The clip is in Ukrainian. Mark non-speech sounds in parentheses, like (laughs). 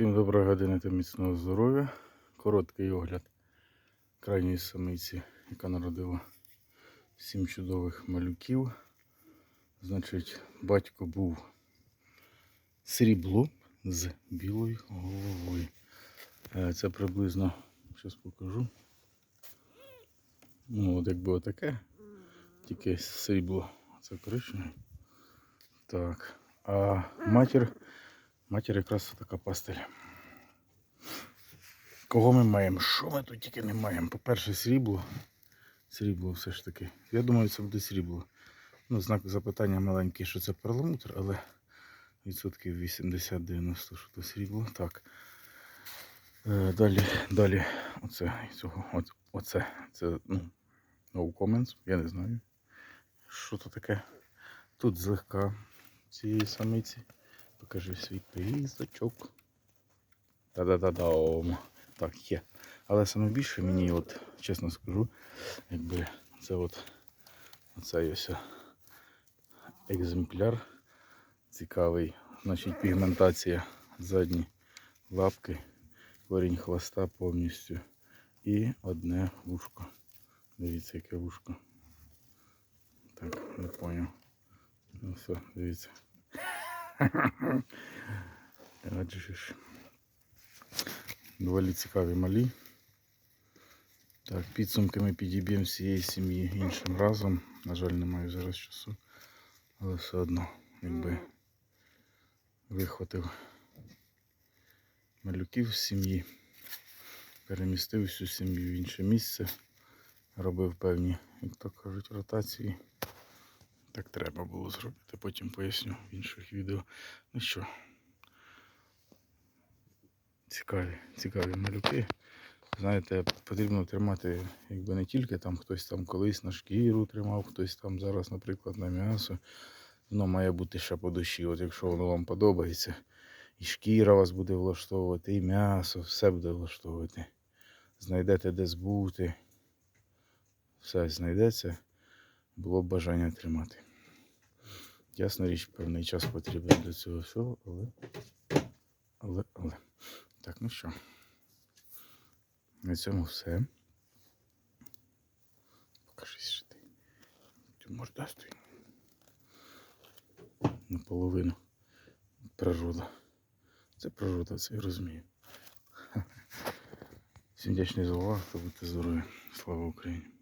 Всім доброї години та міцного здоров'я. Короткий огляд крайньої самиці, яка народила сім чудових малюків. Значить, батько був срібло з білою головою. Е, Це приблизно, зараз покажу. Ну, от якби отаке, тільки срібло, це коричневе. Так. А матір, матір якраз така пастель. Кого ми маємо? Що ми тут тільки не маємо? По-перше, срібло. Срібло все ж таки. Я думаю, це буде срібло. Ну, знак запитання маленький, що це перламутр, але відсотків 80-90, що це срібло. Так. Е, далі, далі, оце, цього, оце, це, ну, no comments, я не знаю. Що то таке? Тут злегка цієї самиці. Покажи свій пейзачок. Та-да-да-дам. Так, є. Але саме більше мені, от, чесно скажу, якби це от оцей ось екземпляр цікавий. Значить, пігментація задні лапки, корінь хвоста повністю. І одне вушко. Дивіться, яке вушко. Так, не поняв. Ну все, дивіться. (laughs) Ж. Доволі цікаві малі. Так, підсумки ми підіб'ємо всієї сім'ї іншим разом. На жаль, не маю зараз часу. Але все одно, якби вихватив малюків з сім'ї, перемістив всю сім'ю в інше місце, робив певні, як то кажуть, ротації. Так треба було зробити, потім поясню в інших відео. Ну що, цікаві, цікаві малюки. Знаєте, потрібно тримати, якби не тільки там хтось там колись на шкіру тримав, хтось там зараз, наприклад, на м'ясо. Воно має бути ще по душі. От якщо воно вам подобається, і шкіра вас буде влаштовувати, і м'ясо, все буде влаштовувати. Знайдете де збути, все знайдеться було б бажання тримати. Ясна річ, певний час потрібен для цього всього, але. Але, але. Так, ну що. На цьому все. Покажись, що ти. Ти мордастий. Наполовину. Природа. Це природа, це я розумію. Всім вдячний за увагу, та будьте здорові. Слава Україні!